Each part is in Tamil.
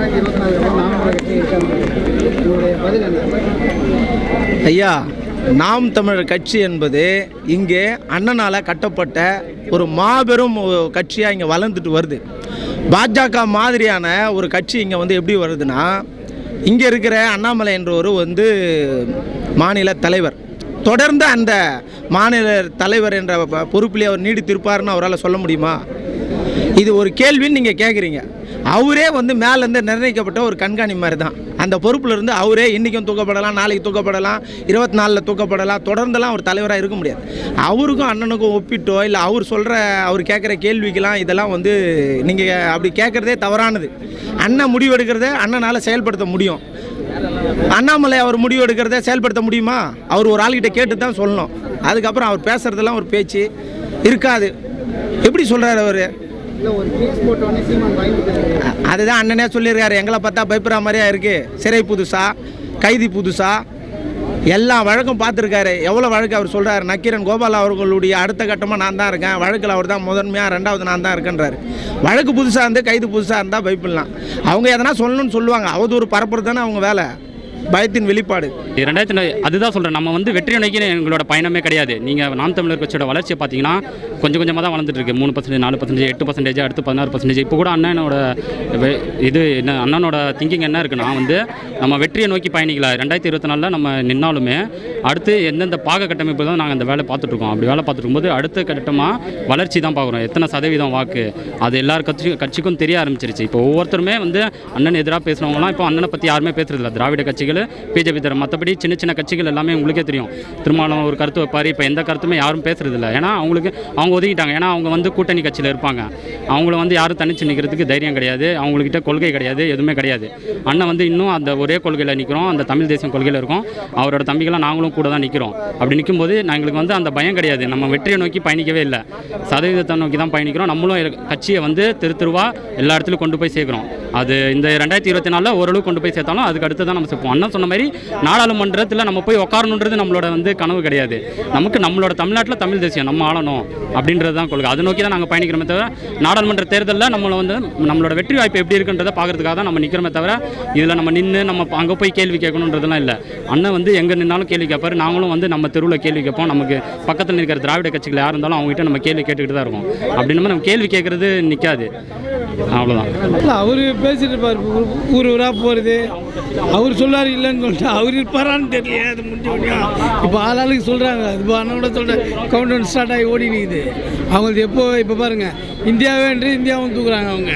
ரெண்டாயிரத்தி இருபத்தி நாலு நாமக்கல் கட்சி இருக்காங்க உங்களுடைய பதில் என்ன ஐயா நாம் தமிழர் கட்சி என்பது இங்கே அண்ணனால் கட்டப்பட்ட ஒரு மாபெரும் கட்சியாக இங்கே வளர்ந்துட்டு வருது. பாஜக மாதிரியான ஒரு கட்சி இங்கே வந்து எப்படி வருதுன்னா இங்கே இருக்கிற அண்ணாமலை என்றவர் வந்து மாநில தலைவர். தொடர்ந்து அந்த மாநில தலைவர் என்ற பொறுப்பிலே அவர் நீடித்திருப்பார்னு அவரால் சொல்ல முடியுமா? இது ஒரு கேள்வின்னு நீங்கள் கேட்குறீங்க அவரே வந்து மேலேருந்து நிர்ணயிக்கப்பட்ட ஒரு கண்காணி மாதிரி தான் அந்த பொறுப்பில் இருந்து அவரே இன்றைக்கும் தூக்கப்படலாம் நாளைக்கு தூக்கப்படலாம் இருபத்தி நாலில் தூக்கப்படலாம் தொடர்ந்துலாம் ஒரு தலைவராக இருக்க முடியாது. அவருக்கும் அண்ணனுக்கும் ஒப்பிட்டோ இல்லை அவர் சொல்கிற அவர் கேட்குற கேள்விக்கெல்லாம் இதெல்லாம் வந்து நீங்கள் அப்படி கேட்குறதே தவறானது. அண்ணன் முடிவெடுக்கிறத அண்ணனால் செயல்படுத்த முடியும். அண்ணாமலை அவர் முடிவு எடுக்கிறத செயல்படுத்த முடியுமா? அவர் ஒரு ஆள்கிட்ட கேட்டு தான் சொல்லணும். அதுக்கப்புறம் அவர் பேசுகிறதெல்லாம் ஒரு பேச்சு இருக்காது. எப்படி சொல்கிறார் அவர்? இல்லை ஒரு போட்டோன்னே அதுதான் அண்ணனே சொல்லியிருக்காரு. எங்களை பார்த்தா பயப்படுற மாதிரியா இருக்குது சிறை புதுசா கைதி புதுசா? எல்லா வழக்கும் பார்த்துருக்காரு. எவ்வளோ வழக்கு அவர் சொல்கிறார் நக்கீரன் கோபால் அவர்களுடைய அடுத்த கட்டமாக நான் தான் இருக்கேன். வழக்கில் அவர் தான் முதன்மையாக ரெண்டாவது நான் தான் இருக்கேன்றாரு. வழக்கு புதுசாக இருந்து கைது புதுசாக இருந்தால் பயப்படலாம். அவங்க எதனா சொல்லணும்னு சொல்லுவாங்க. அவதூறு பரப்புறது தானே அவங்க வேலை. பயத்தின் வெளிப்பாடு. ரெண்டாயிரத்தி அதுதான் சொல்கிறேன் நம்ம வந்து வெற்றி நோக்கி எங்களோட பயணமே கிடையாது. நீங்கள் நாம் தமிழர் கட்சியோட வளர்ச்சியை பார்த்தீங்கன்னா கொஞ்சம் கொஞ்சமாக தான் வளர்ந்துட்டு இருக்கு. மூணு பர்சன்டேஜ் நாலு பர்சன்டேஜ் எட்டு பர்சன்டேஜ் அடுத்து பதினாறு பர்சன்டேஜ் இப்போ கூட அண்ணனோட இது என்ன அண்ணனோட திங்கிங் என்ன இருக்குன்னா வந்து நம்ம வெற்றியை நோக்கி பயணிக்கலாம் ரெண்டாயிரத்தி இருபத்தி நாலில் நம்ம நின்னாலுமே அடுத்து எந்தெந்த பாக கட்டமைப்பு தான் நாங்கள் அந்த வேலை பார்த்துட்ருக்கோம் அப்படி வேலை பார்த்துட்டு போது அடுத்த கட்டமாக வளர்ச்சி தான் பார்க்குறோம் எத்தனை சதவீதம் வாக்கு? அது எல்லார் கட்சி கட்சிக்கும் தெரிய ஆரம்பிச்சிருச்சு. இப்போ ஒவ்வொருத்தருமே வந்து அண்ணன் எதிராக பேசுனவங்களாம் இப்போ அண்ணனை பற்றி யாருமே பேசுறதில்ல. திராவிட கட்சிகள் பிஜேபி தரும். மற்றபடி சின்ன சின்ன கட்சிகள் எல்லாமே உங்களுக்கே தெரியும். திருமாவளவன் ஒரு கருத்து வைப்பார். இப்போ எந்த கருத்துமே யாரும் பேசுறதில்ல. ஏன்னா அவங்களுக்கு அவங்க ஒதுக்கிட்டாங்க. ஏன்னா அவங்க வந்து கூட்டணி கட்சியில் இருப்பாங்க. அவங்கள வந்து யாரும் தனிச்சு நிற்கிறதுக்கு தைரியம் கிடையாது. அவங்கக்கிட்ட கொள்கை கிடையாது. எதுவுமே கிடையாது. அண்ணன் வந்து இன்னும் அந்த ஒரே கொள்கையில் நிற்கிறோம் அந்த தமிழ் தேசம் கொள்கையில் இருக்கோம். அவரோட தம்பிகளாக நாங்களும் கூட தான் நிற்கிறோம் அப்படி நிற்கும்போது எங்களுக்கு வந்து அந்த பயம் கிடையாது. நம்ம வெற்றியை நோக்கி பயணிக்கவே இல்லை. சதவீதத்தை நோக்கி தான் பயணிக்கிறோம். நம்மளும் கட்சியை வந்து திரு திருவா எல்லா இடத்துலையும் கொண்டு போய் சேர்க்குறோம். அது இந்த ரெண்டாயிரத்தி இருபத்தி நாலில் ஓரளவு கொண்டு போய் சேர்த்தாலும் அதுக்கு அடுத்து தான் நம்ம சேர்ப்போம். அண்ணன் சொன்ன மாதிரி நாடாளுமன்றத்தில் நம்ம போய் உட்காரணுன்றது நம்மளோட வந்து கனவு கிடையாது. நமக்கு நம்மளோட தமிழ்நாட்டில் தமிழ் தேசியம் நம்ம ஆளணும் அப்படின்றது தான் கொள்கை. அதை நோக்கி தான் நாங்கள் பயணிக்கிறோமே தவிர நாடாளுமன்ற தேர்தலில் நம்மளை வந்து நம்மளோட வெற்றி வாய்ப்பு எப்படி இருக்குன்றதை பார்க்கறதுக்காக தான் நம்ம நிற்கிறோமே தவிர இதில் நம்ம நின்று நம்ம அங்கே போய் கேள்வி கேட்கணுன்றதுலாம் இல்லை. அண்ணன் வந்து எங்கே நின்னாலும் கேள்வி கேட்பார். நாங்களும் வந்து நம்ம தெருவில் கேள்வி கேட்போம். நமக்கு பக்கத்தில் இருக்கிற திராவிட கட்சிகள் யார் இருந்தாலும் அவங்ககிட்ட நம்ம கேள்வி கேட்டுக்கிட்டு தான் இருக்கோம். அப்படின்னும் நம்ம கேள்வி கேட்குறது நிற்காது அவ்வளோதான் இல்லை அவர் பேசிட்டு இருப்பார். ஊர் ஊராக போகிறது அவர் சொல்லார் இல்லைன்னு சொல்லிட்டு அவர் இருப்பாரான்னு தெரியல அது முடிஞ்ச முடியும் இப்போ ஆளாளுக்கு சொல்கிறாங்க அது அண்ணனோட கூட கவுண்ட் கவுண்டன் ஸ்டார்ட் ஆகி ஓடி நிற்குது அவங்களுக்கு எப்போ இப்போ பாருங்கள் இந்தியாவேன்று இந்தியாவும் தூக்குறாங்க அவங்க.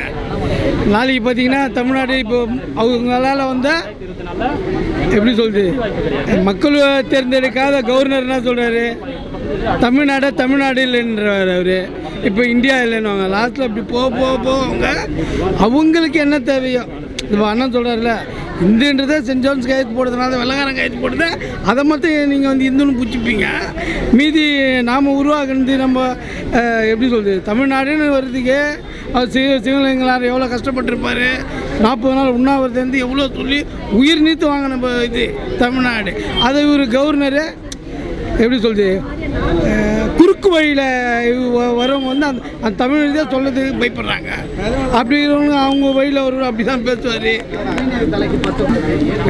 நாளைக்கு பார்த்தீங்கன்னா தமிழ்நாடு இப்போ அவங்களால வந்து எப்படி சொல்றது? மக்கள் தேர்ந்தெடுக்காத கவர்னர் என்ன சொல்கிறாரு தமிழ்நாடை தமிழ்நாடு இல்லைன்றார் அவர். இப்போ இந்தியா இல்லைன்னு லாஸ்ட்டில் அப்படி போக போக போக அவங்க அவங்களுக்கு என்ன தேவையோ இப்போ அண்ணன் சொல்கிறாருல இந்துன்றதை சென்ட் ஜான்ஸ் கையெழுத்து போடுறதுனால வெள்ளக்காரன் கையெழுத்து போடுறது அதை மட்டும் நீங்கள் வந்து இந்துன்னு பிடிச்சிப்பீங்க மீதி நாம் உருவாக்குனது நம்ம எப்படி சொல்கிறது தமிழ்நாடுன்னு வர்றதுக்கு அவர் சிவ சிவலிங்கனார் எவ்வளோ கஷ்டப்பட்டிருப்பார்? நாற்பது நாள் உண்ணாவிரதம் எவ்வளோ சொல்லி உயிர் நீத்து வாங்கின இது தமிழ்நாடு. அதை இவர் கவர்னரு எப்படி சொல்றது குறுக்கு வழியில் வரவங்க வந்து அந்த அந்த தமிழ் தான் சொல்லதுக்கு பயப்படுறாங்க. அப்படிங்கிறவங்க அவங்க வழியில் வருவார் அப்படி தான் பேசுவார்.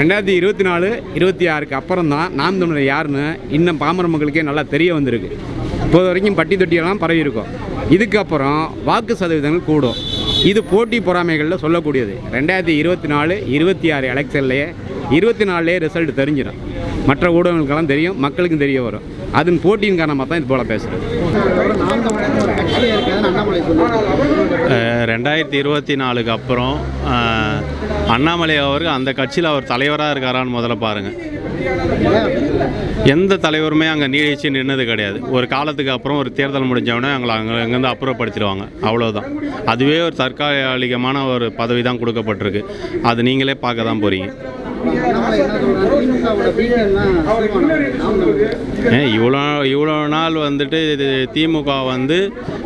ரெண்டாயிரத்தி இருபத்தி நாலு இருபத்தி ஆறுக்கு அப்புறம் தான் நாம் தமிழர் யாருன்னு இன்னும் பாமர மக்களுக்கே நல்லா தெரிய வந்திருக்கு. இப்போது வரைக்கும் பட்டி தொட்டியெல்லாம் பரவி இருக்கும் இதுக்கப்புறம் வாக்கு சதவீதங்கள் கூடும். இது போட்டி பொறாமைகளில் சொல்லக்கூடியது. ரெண்டாயிரத்தி இருபத்தி நாலு இருபத்தி ஆறு எலெக்ஷன்லேயே இருபத்தி நாலுலேயே ரிசல்ட் தெரிஞ்சிடும் மற்ற ஊடகங்களுக்கெல்லாம் தெரியும் மக்களுக்கும் தெரிய வரும். அதன் போட்டியின் காரணமாக தான் இது போல் பேசுகிறேன் ரெண்டாயிரத்தி இருபத்தி நாலுக்கு அப்புறம் அண்ணாமலை அவருக்கு அந்த கட்சியில் அவர் தலைவராக இருக்காரான்னு முதல்ல பாருங்கள் எந்த தலைவருமே அங்கே நீடிச்சு நின்னது கிடையாது. ஒரு காலத்துக்கு அப்புறம் ஒரு தேர்தல் முடிஞ்சவொடனே அவங்களை அங்கே அங்கேருந்து அப்புறப்படுத்திடுவாங்க. அவ்வளோதான் அதுவே ஒரு தற்காலிகமான ஒரு பதவி தான் கொடுக்கப்பட்டிருக்கு. அது நீங்களே பார்க்க தான் போகிறீங்க ஏன் இவ்வளோ இவ்வளோ நாள் வந்துட்டு இது திமுக வந்து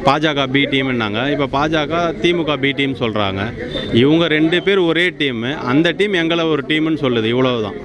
பாஜக பி டீம்னாங்க இப்போ பாஜக திமுக பி டீம் சொல்கிறாங்க இவங்க ரெண்டு பேர் ஒரே டீமு அந்த டீம் எங்களை ஒரு டீம்னு சொல்லுது. இவ்வளவுதான்.